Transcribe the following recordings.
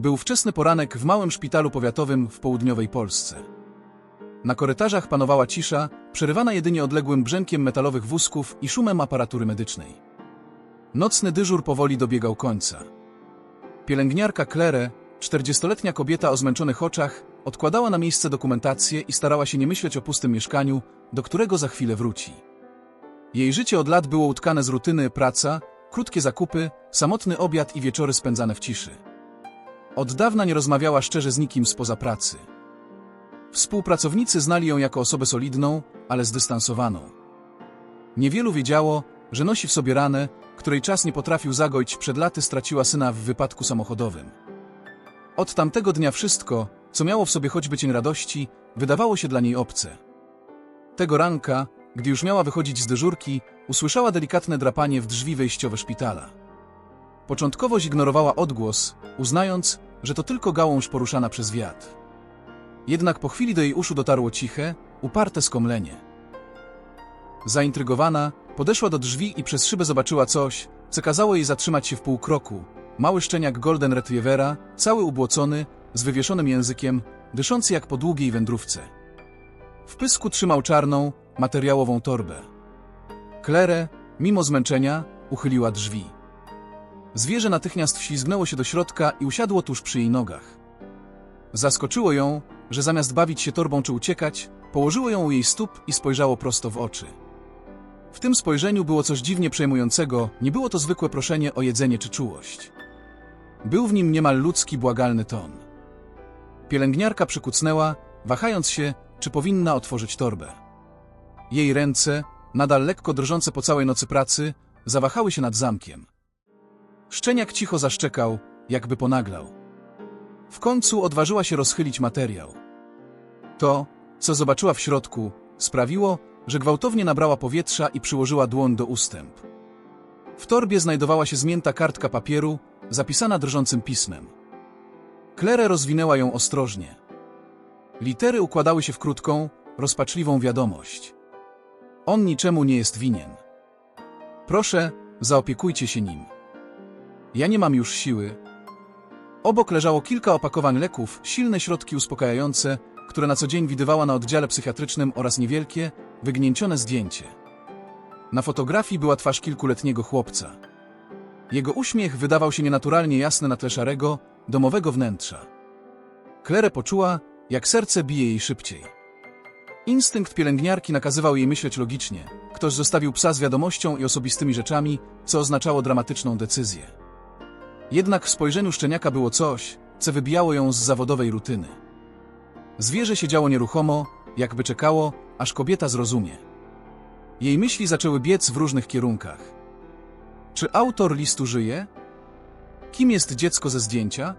Był wczesny poranek w małym szpitalu powiatowym w południowej Polsce. Na korytarzach panowała cisza, przerywana jedynie odległym brzękiem metalowych wózków i szumem aparatury medycznej. Nocny dyżur powoli dobiegał końca. Pielęgniarka Claire, czterdziestoletnia kobieta o zmęczonych oczach, odkładała na miejsce dokumentację i starała się nie myśleć o pustym mieszkaniu, do którego za chwilę wróci. Jej życie od lat było utkane z rutyny, praca, krótkie zakupy, samotny obiad i wieczory spędzane w ciszy. Od dawna nie rozmawiała szczerze z nikim spoza pracy. Współpracownicy znali ją jako osobę solidną, ale zdystansowaną. Niewielu wiedziało, że nosi w sobie ranę, której czas nie potrafił zagoić, przed laty straciła syna w wypadku samochodowym. Od tamtego dnia wszystko, co miało w sobie choćby cień radości, wydawało się dla niej obce. Tego ranka, gdy już miała wychodzić z dyżurki, usłyszała delikatne drapanie w drzwi wejściowe szpitala. Początkowo zignorowała odgłos, uznając, że to tylko gałąź poruszana przez wiatr. Jednak po chwili do jej uszu dotarło ciche, uparte skomlenie. Zaintrygowana, podeszła do drzwi i przez szybę zobaczyła coś, co kazało jej zatrzymać się w pół kroku. Mały szczeniak Golden Retrievera, cały ubłocony, z wywieszonym językiem, dyszący jak po długiej wędrówce. W pysku trzymał czarną, materiałową torbę. Claire, mimo zmęczenia, uchyliła drzwi. Zwierzę natychmiast wślizgnęło się do środka i usiadło tuż przy jej nogach. Zaskoczyło ją, że zamiast bawić się torbą czy uciekać, położyło ją u jej stóp i spojrzało prosto w oczy. W tym spojrzeniu było coś dziwnie przejmującego, nie było to zwykłe proszenie o jedzenie czy czułość. Był w nim niemal ludzki, błagalny ton. Pielęgniarka przykucnęła, wahając się, czy powinna otworzyć torbę. Jej ręce, nadal lekko drżące po całej nocy pracy, zawahały się nad zamkiem. Szczeniak cicho zaszczekał, jakby ponaglał. W końcu odważyła się rozchylić materiał. To, co zobaczyła w środku, sprawiło, że gwałtownie nabrała powietrza i przyłożyła dłoń do ustęp. W torbie znajdowała się zmięta kartka papieru, zapisana drżącym pismem. Claire rozwinęła ją ostrożnie. Litery układały się w krótką, rozpaczliwą wiadomość. On niczemu nie jest winien. Proszę, zaopiekujcie się nim. Ja nie mam już siły. Obok leżało kilka opakowań leków, silne środki uspokajające, które na co dzień widywała na oddziale psychiatrycznym oraz niewielkie, wygnięcione zdjęcie. Na fotografii była twarz kilkuletniego chłopca. Jego uśmiech wydawał się nienaturalnie jasny na tle szarego, domowego wnętrza. Claire poczuła, jak serce bije jej szybciej. Instynkt pielęgniarki nakazywał jej myśleć logicznie. Ktoś zostawił psa z wiadomością i osobistymi rzeczami, co oznaczało dramatyczną decyzję. Jednak w spojrzeniu szczeniaka było coś, co wybijało ją z zawodowej rutyny. Zwierzę siedziało nieruchomo, jakby czekało, aż kobieta zrozumie. Jej myśli zaczęły biec w różnych kierunkach. Czy autor listu żyje? Kim jest dziecko ze zdjęcia?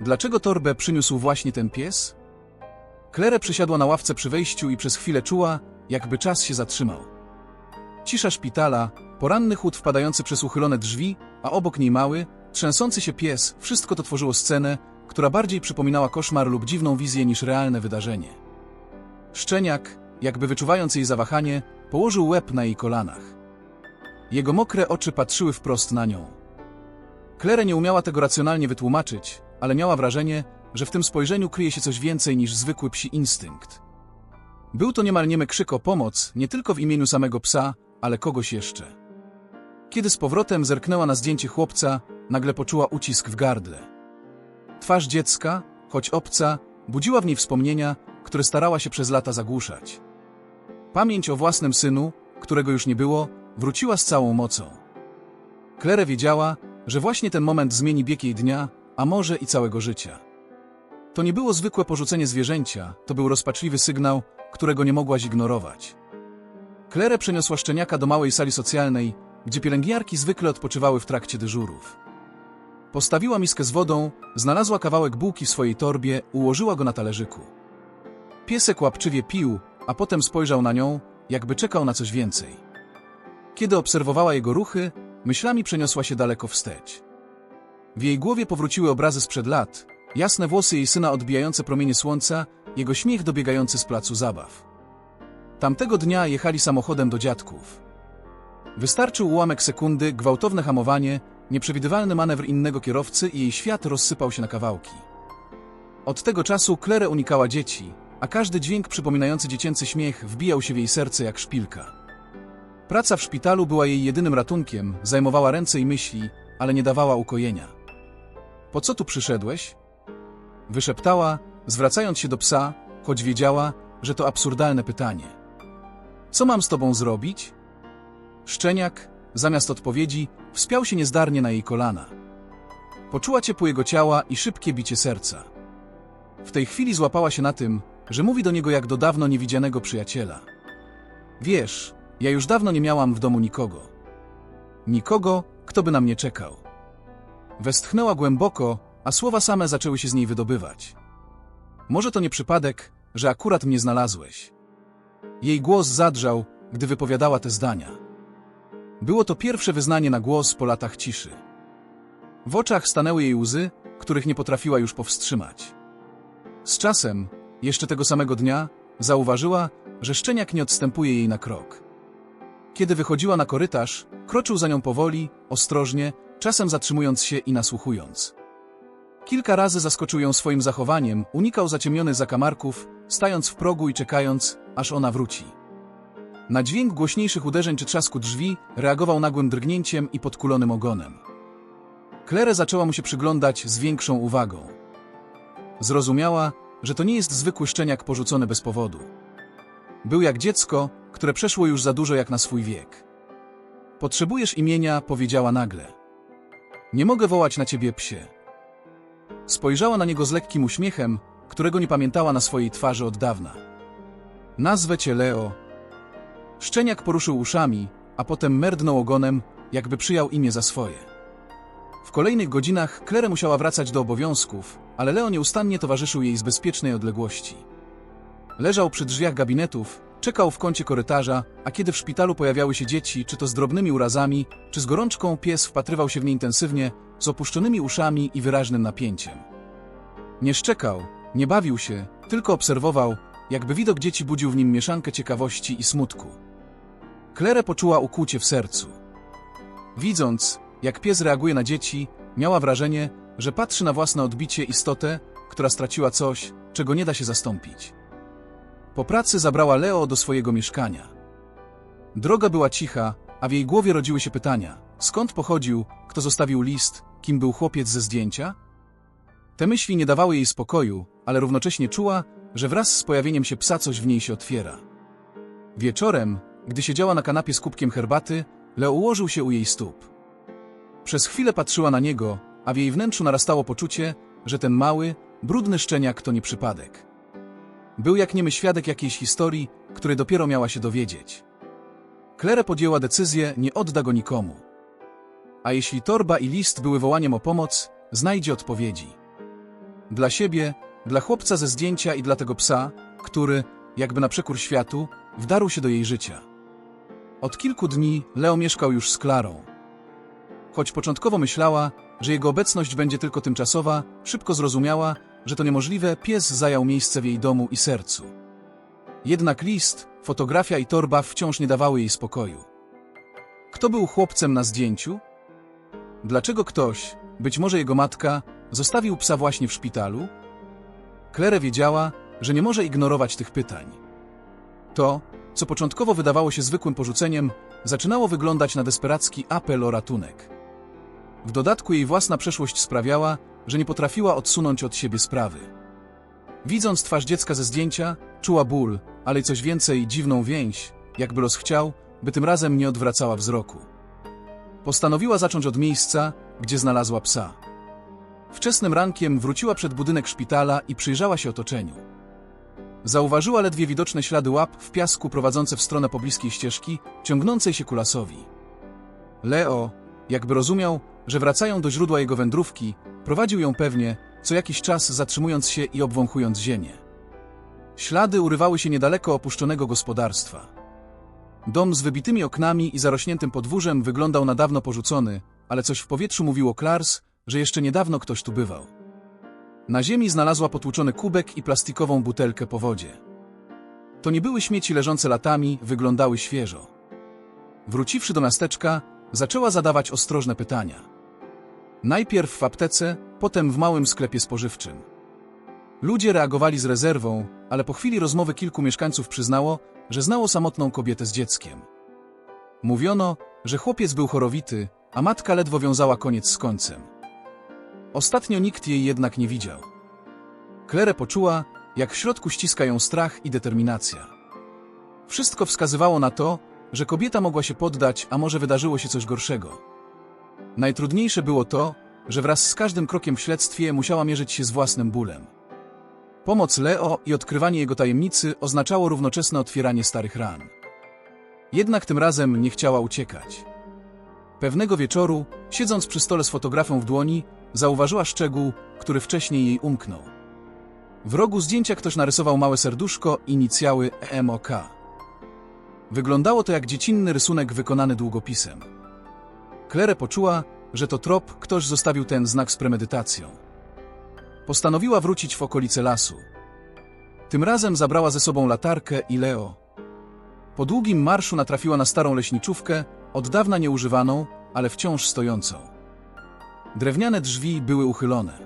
Dlaczego torbę przyniósł właśnie ten pies? Claire przysiadła na ławce przy wejściu i przez chwilę czuła, jakby czas się zatrzymał. Cisza szpitala, poranny chłód wpadający przez uchylone drzwi, a obok niej mały, trzęsący się pies, wszystko to tworzyło scenę, która bardziej przypominała koszmar lub dziwną wizję niż realne wydarzenie. Szczeniak, jakby wyczuwając jej zawahanie, położył łeb na jej kolanach. Jego mokre oczy patrzyły wprost na nią. Claire nie umiała tego racjonalnie wytłumaczyć, ale miała wrażenie, że w tym spojrzeniu kryje się coś więcej niż zwykły psi instynkt. Był to niemal niemy krzyk o pomoc, nie tylko w imieniu samego psa, ale kogoś jeszcze. Kiedy z powrotem zerknęła na zdjęcie chłopca, nagle poczuła ucisk w gardle. Twarz dziecka, choć obca, budziła w niej wspomnienia, które starała się przez lata zagłuszać. Pamięć o własnym synu, którego już nie było, wróciła z całą mocą. Claire wiedziała, że właśnie ten moment zmieni bieg jej dnia, a może i całego życia. To nie było zwykłe porzucenie zwierzęcia, to był rozpaczliwy sygnał, którego nie mogła zignorować. Claire przeniosła szczeniaka do małej sali socjalnej, gdzie pielęgniarki zwykle odpoczywały w trakcie dyżurów. Postawiła miskę z wodą, znalazła kawałek bułki w swojej torbie, ułożyła go na talerzyku. Piesek łapczywie pił, a potem spojrzał na nią, jakby czekał na coś więcej. Kiedy obserwowała jego ruchy, myślami przeniosła się daleko wstecz. W jej głowie powróciły obrazy sprzed lat, jasne włosy jej syna odbijające promienie słońca, jego śmiech dobiegający z placu zabaw. Tamtego dnia jechali samochodem do dziadków. Wystarczył ułamek sekundy, gwałtowne hamowanie, nieprzewidywalny manewr innego kierowcy i jej świat rozsypał się na kawałki. Od tego czasu Claire unikała dzieci, a każdy dźwięk przypominający dziecięcy śmiech wbijał się w jej serce jak szpilka. Praca w szpitalu była jej jedynym ratunkiem, zajmowała ręce i myśli, ale nie dawała ukojenia. Po co tu przyszedłeś? Wyszeptała, zwracając się do psa, choć wiedziała, że to absurdalne pytanie. Co mam z tobą zrobić? Szczeniak, zamiast odpowiedzi, wspiął się niezdarnie na jej kolana. Poczuła ciepło jego ciała i szybkie bicie serca. W tej chwili złapała się na tym, że mówi do niego jak do dawno niewidzianego przyjaciela. Wiesz, ja już dawno nie miałam w domu nikogo. Nikogo, kto by na mnie czekał. Westchnęła głęboko, a słowa same zaczęły się z niej wydobywać. Może to nie przypadek, że akurat mnie znalazłeś. Jej głos zadrżał, gdy wypowiadała te zdania. Było to pierwsze wyznanie na głos po latach ciszy. W oczach stanęły jej łzy, których nie potrafiła już powstrzymać. Z czasem, jeszcze tego samego dnia, zauważyła, że szczeniak nie odstępuje jej na krok. Kiedy wychodziła na korytarz, kroczył za nią powoli, ostrożnie, czasem zatrzymując się i nasłuchując. Kilka razy zaskoczył ją swoim zachowaniem, unikał zaciemnionych zakamarków, stając w progu i czekając, aż ona wróci. Na dźwięk głośniejszych uderzeń czy trzasku drzwi reagował nagłym drgnięciem i podkulonym ogonem. Claire zaczęła mu się przyglądać z większą uwagą. Zrozumiała, że to nie jest zwykły szczeniak porzucony bez powodu. Był jak dziecko, które przeszło już za dużo jak na swój wiek. Potrzebujesz imienia, powiedziała nagle. Nie mogę wołać na ciebie psie. Spojrzała na niego z lekkim uśmiechem, którego nie pamiętała na swojej twarzy od dawna. Nazwę cię Leo. Szczeniak poruszył uszami, a potem merdnął ogonem, jakby przyjął imię za swoje. W kolejnych godzinach Claire musiała wracać do obowiązków, ale Leo nieustannie towarzyszył jej z bezpiecznej odległości. Leżał przy drzwiach gabinetów, czekał w kącie korytarza, a kiedy w szpitalu pojawiały się dzieci, czy to z drobnymi urazami, czy z gorączką, pies wpatrywał się w nie intensywnie, z opuszczonymi uszami i wyraźnym napięciem. Nie szczekał, nie bawił się, tylko obserwował, jakby widok dzieci budził w nim mieszankę ciekawości i smutku. Claire poczuła ukłucie w sercu. Widząc, jak pies reaguje na dzieci, miała wrażenie, że patrzy na własne odbicie istotę, która straciła coś, czego nie da się zastąpić. Po pracy zabrała Leo do swojego mieszkania. Droga była cicha, a w jej głowie rodziły się pytania. Skąd pochodził, kto zostawił list, kim był chłopiec ze zdjęcia? Te myśli nie dawały jej spokoju, ale równocześnie czuła, że wraz z pojawieniem się psa coś w niej się otwiera. Wieczorem, gdy siedziała na kanapie z kubkiem herbaty, Leo ułożył się u jej stóp. Przez chwilę patrzyła na niego, a w jej wnętrzu narastało poczucie, że ten mały, brudny szczeniak to nie przypadek. Był jak niemy świadek jakiejś historii, której dopiero miała się dowiedzieć. Claire podjęła decyzję, nie odda go nikomu. A jeśli torba i list były wołaniem o pomoc, znajdzie odpowiedzi. Dla siebie, dla chłopca ze zdjęcia i dla tego psa, który, jakby na przekór światu, wdarł się do jej życia. Od kilku dni Leo mieszkał już z Klarą. Choć początkowo myślała, że jego obecność będzie tylko tymczasowa, szybko zrozumiała, że to niemożliwe, pies zajął miejsce w jej domu i sercu. Jednak list, fotografia i torba wciąż nie dawały jej spokoju. Kto był chłopcem na zdjęciu? Dlaczego ktoś, być może jego matka, zostawił psa właśnie w szpitalu? Claire wiedziała, że nie może ignorować tych pytań. To, co początkowo wydawało się zwykłym porzuceniem, zaczynało wyglądać na desperacki apel o ratunek. W dodatku jej własna przeszłość sprawiała, że nie potrafiła odsunąć od siebie sprawy. Widząc twarz dziecka ze zdjęcia, czuła ból, ale i coś więcej, dziwną więź, jakby los chciał, by tym razem nie odwracała wzroku. Postanowiła zacząć od miejsca, gdzie znalazła psa. Wczesnym rankiem wróciła przed budynek szpitala i przyjrzała się otoczeniu. Zauważyła ledwie widoczne ślady łap w piasku prowadzące w stronę pobliskiej ścieżki, ciągnącej się ku lasowi. Leo, jakby rozumiał, że wracają do źródła jego wędrówki, prowadził ją pewnie, co jakiś czas zatrzymując się i obwąchując ziemię. Ślady urywały się niedaleko opuszczonego gospodarstwa. Dom z wybitymi oknami i zarośniętym podwórzem wyglądał na dawno porzucony, ale coś w powietrzu mówiło Klars, że jeszcze niedawno ktoś tu bywał. Na ziemi znalazła potłuczony kubek i plastikową butelkę po wodzie. To nie były śmieci leżące latami, wyglądały świeżo. Wróciwszy do miasteczka, zaczęła zadawać ostrożne pytania. Najpierw w aptece, potem w małym sklepie spożywczym. Ludzie reagowali z rezerwą, ale po chwili rozmowy kilku mieszkańców przyznało, że znało samotną kobietę z dzieckiem. Mówiono, że chłopiec był chorowity, a matka ledwo wiązała koniec z końcem. Ostatnio nikt jej jednak nie widział. Klerę poczuła, jak w środku ściska ją strach i determinacja. Wszystko wskazywało na to, że kobieta mogła się poddać, a może wydarzyło się coś gorszego. Najtrudniejsze było to, że wraz z każdym krokiem w śledztwie musiała mierzyć się z własnym bólem. Pomoc Leo i odkrywanie jego tajemnicy oznaczało równoczesne otwieranie starych ran. Jednak tym razem nie chciała uciekać. Pewnego wieczoru, siedząc przy stole z fotografą w dłoni, zauważyła szczegół, który wcześniej jej umknął. W rogu zdjęcia ktoś narysował małe serduszko, inicjały EMOK. Wyglądało to jak dziecinny rysunek wykonany długopisem. Klerę poczuła, że to trop, ktoś zostawił ten znak z premedytacją. Postanowiła wrócić w okolice lasu. Tym razem zabrała ze sobą latarkę i Leo. Po długim marszu natrafiła na starą leśniczówkę, od dawna nieużywaną, ale wciąż stojącą. Drewniane drzwi były uchylone.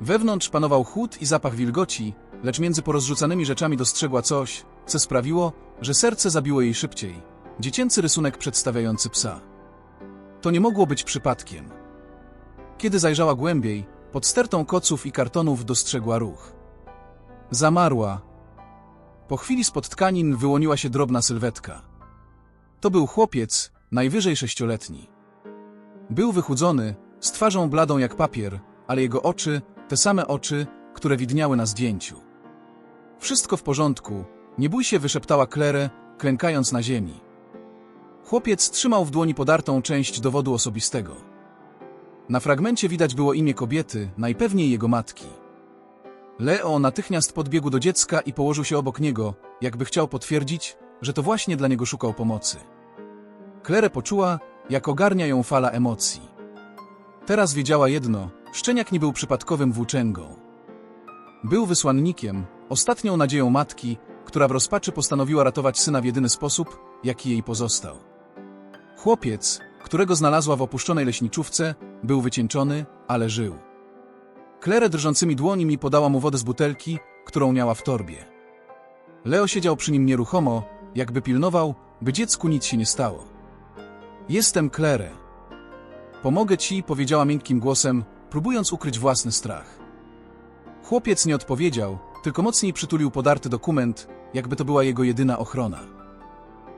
Wewnątrz panował chłód i zapach wilgoci, lecz między porozrzucanymi rzeczami dostrzegła coś, co sprawiło, że serce zabiło jej szybciej. Dziecięcy rysunek przedstawiający psa. To nie mogło być przypadkiem. Kiedy zajrzała głębiej, pod stertą koców i kartonów dostrzegła ruch. Zamarła. Po chwili spod tkanin wyłoniła się drobna sylwetka. To był chłopiec, najwyżej sześcioletni. Był wychudzony, z twarzą bladą jak papier, ale jego oczy, te same oczy, które widniały na zdjęciu. Wszystko w porządku, nie bój się, wyszeptała Klerę, klękając na ziemi. Chłopiec trzymał w dłoni podartą część dowodu osobistego. Na fragmencie widać było imię kobiety, najpewniej jego matki. Leo natychmiast podbiegł do dziecka i położył się obok niego, jakby chciał potwierdzić, że to właśnie dla niego szukał pomocy. Klerę poczuła, jak ogarnia ją fala emocji. Teraz wiedziała jedno, szczeniak nie był przypadkowym włóczęgą. Był wysłannikiem, ostatnią nadzieją matki, która w rozpaczy postanowiła ratować syna w jedyny sposób, jaki jej pozostał. Chłopiec, którego znalazła w opuszczonej leśniczówce, był wycieńczony, ale żył. Klerę drżącymi dłońmi podała mu wodę z butelki, którą miała w torbie. Leo siedział przy nim nieruchomo, jakby pilnował, by dziecku nic się nie stało. Jestem Klerę. Pomogę ci, powiedziała miękkim głosem, próbując ukryć własny strach. Chłopiec nie odpowiedział, tylko mocniej przytulił podarty dokument, jakby to była jego jedyna ochrona.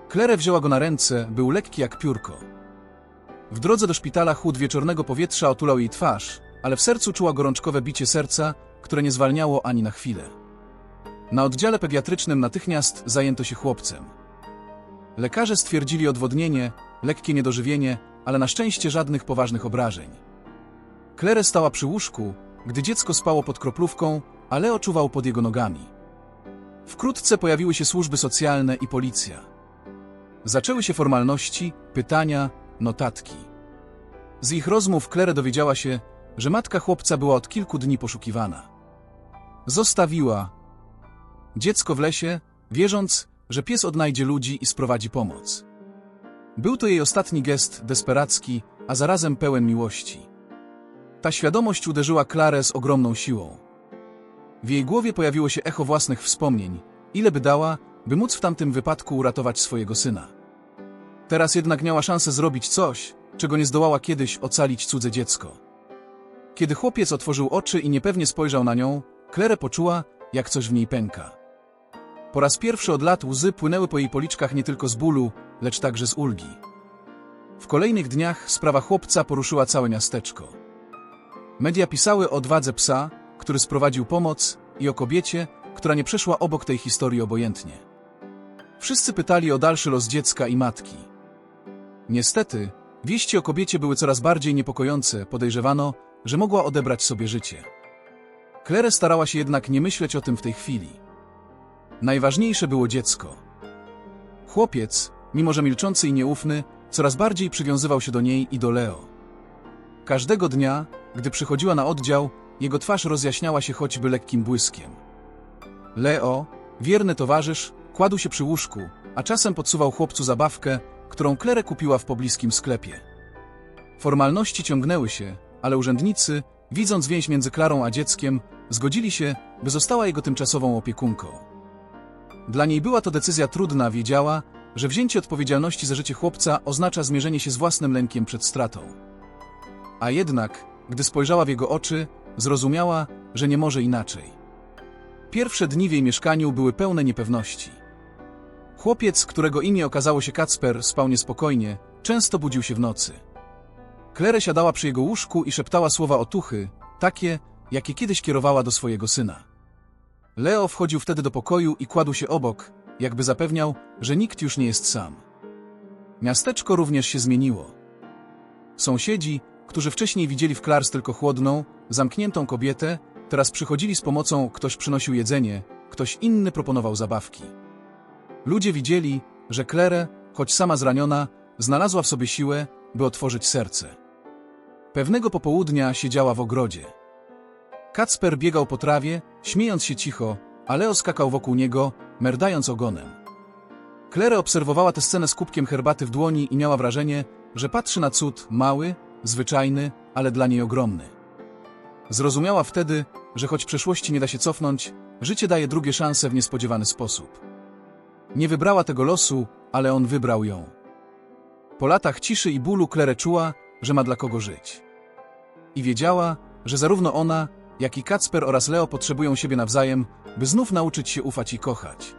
Klerę wzięła go na ręce, był lekki jak piórko. W drodze do szpitala chłód wieczornego powietrza otulał jej twarz, ale w sercu czuła gorączkowe bicie serca, które nie zwalniało ani na chwilę. Na oddziale pediatrycznym natychmiast zajęto się chłopcem. Lekarze stwierdzili odwodnienie, lekkie niedożywienie, ale na szczęście żadnych poważnych obrażeń. Klerę stała przy łóżku, gdy dziecko spało pod kroplówką, a Leo czuwał pod jego nogami. Wkrótce pojawiły się służby socjalne i policja. Zaczęły się formalności, pytania, notatki. Z ich rozmów Klerę dowiedziała się, że matka chłopca była od kilku dni poszukiwana. Zostawiła dziecko w lesie, wierząc, że pies odnajdzie ludzi i sprowadzi pomoc. Był to jej ostatni gest desperacki, a zarazem pełen miłości. Ta świadomość uderzyła Klarę z ogromną siłą. W jej głowie pojawiło się echo własnych wspomnień, ile by dała, by móc w tamtym wypadku uratować swojego syna. Teraz jednak miała szansę zrobić coś, czego nie zdołała kiedyś ocalić cudze dziecko. Kiedy chłopiec otworzył oczy i niepewnie spojrzał na nią, Klerę poczuła, jak coś w niej pęka. Po raz pierwszy od lat łzy płynęły po jej policzkach nie tylko z bólu, lecz także z ulgi. W kolejnych dniach sprawa chłopca poruszyła całe miasteczko. Media pisały o odwadze psa, który sprowadził pomoc, i o kobiecie, która nie przeszła obok tej historii obojętnie. Wszyscy pytali o dalszy los dziecka i matki. Niestety, wieści o kobiecie były coraz bardziej niepokojące, podejrzewano, że mogła odebrać sobie życie. Claire starała się jednak nie myśleć o tym w tej chwili. Najważniejsze było dziecko. Chłopiec, mimo że milczący i nieufny, coraz bardziej przywiązywał się do niej i do Leo. Każdego dnia, gdy przychodziła na oddział, jego twarz rozjaśniała się choćby lekkim błyskiem. Leo, wierny towarzysz, kładł się przy łóżku, a czasem podsuwał chłopcu zabawkę, którą Klerę kupiła w pobliskim sklepie. Formalności ciągnęły się, ale urzędnicy, widząc więź między Klarą a dzieckiem, zgodzili się, by została jego tymczasową opiekunką. Dla niej była to decyzja trudna, wiedziała, że wzięcie odpowiedzialności za życie chłopca oznacza zmierzenie się z własnym lękiem przed stratą. A jednak, gdy spojrzała w jego oczy, zrozumiała, że nie może inaczej. Pierwsze dni w jej mieszkaniu były pełne niepewności. Chłopiec, którego imię okazało się Kacper, spał niespokojnie, często budził się w nocy. Klere siadała przy jego łóżku i szeptała słowa otuchy, takie, jakie kiedyś kierowała do swojego syna. Leo wchodził wtedy do pokoju i kładł się obok, jakby zapewniał, że nikt już nie jest sam. Miasteczko również się zmieniło. Sąsiedzi, którzy wcześniej widzieli w Klars tylko chłodną, zamkniętą kobietę, teraz przychodzili z pomocą, ktoś przynosił jedzenie, ktoś inny proponował zabawki. Ludzie widzieli, że Claire, choć sama zraniona, znalazła w sobie siłę, by otworzyć serce. Pewnego popołudnia siedziała w ogrodzie. Kacper biegał po trawie, śmiejąc się cicho, a Leo skakał wokół niego, merdając ogonem. Claire obserwowała tę scenę z kubkiem herbaty w dłoni i miała wrażenie, że patrzy na cud mały, zwyczajny, ale dla niej ogromny. Zrozumiała wtedy, że choć przeszłości nie da się cofnąć, życie daje drugie szanse w niespodziewany sposób. Nie wybrała tego losu, ale on wybrał ją. Po latach ciszy i bólu Claire czuła, że ma dla kogo żyć. I wiedziała, że zarówno ona, jak i Kacper oraz Leo potrzebują siebie nawzajem, by znów nauczyć się ufać i kochać.